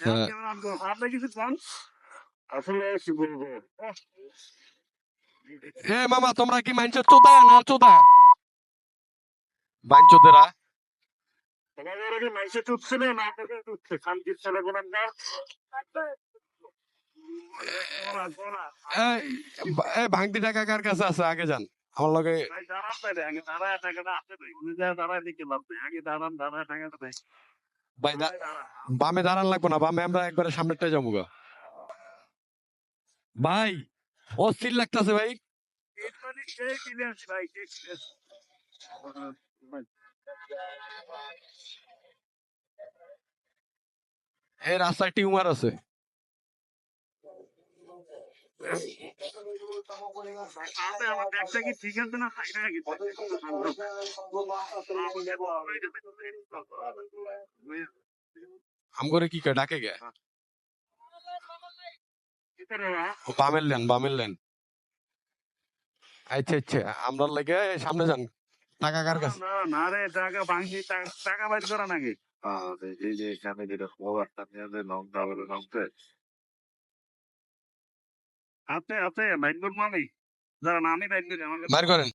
হ্যাঁ। বলব? এ মামা তোমরা কি মানছো চোদা না চোদা? বাঞ্চোদেরা তোমাদের আগে মাইসে না? না না ভাঙতি টাকা কার কাছে আছে? আগে যান। আমার লগে। দিকে লাভ। আগে দাঁড়ান। ভাই বামে দাঁড়ান লাগবো না বামে আমরা একবারে সামনেরটাই যাব গা ভাই অস্থির লাগতেছে ভাই? এই রাস্তায় টিউমার আছে আমার কি না কি ডাকে গে বামের লেন বামের লেন আচ্ছা আচ্ছা আমরা লেগে সামনে যান টাকা কার কাছে না রে টাকা ভাঙছি টাকা বাইর করা নাকি এই যে এখানে যেটা নিয়ে যে লং ট্রাভেল লংতে আপনি আপনি বাইর করব আমি যারা আমি বাইর করি আমার করেন।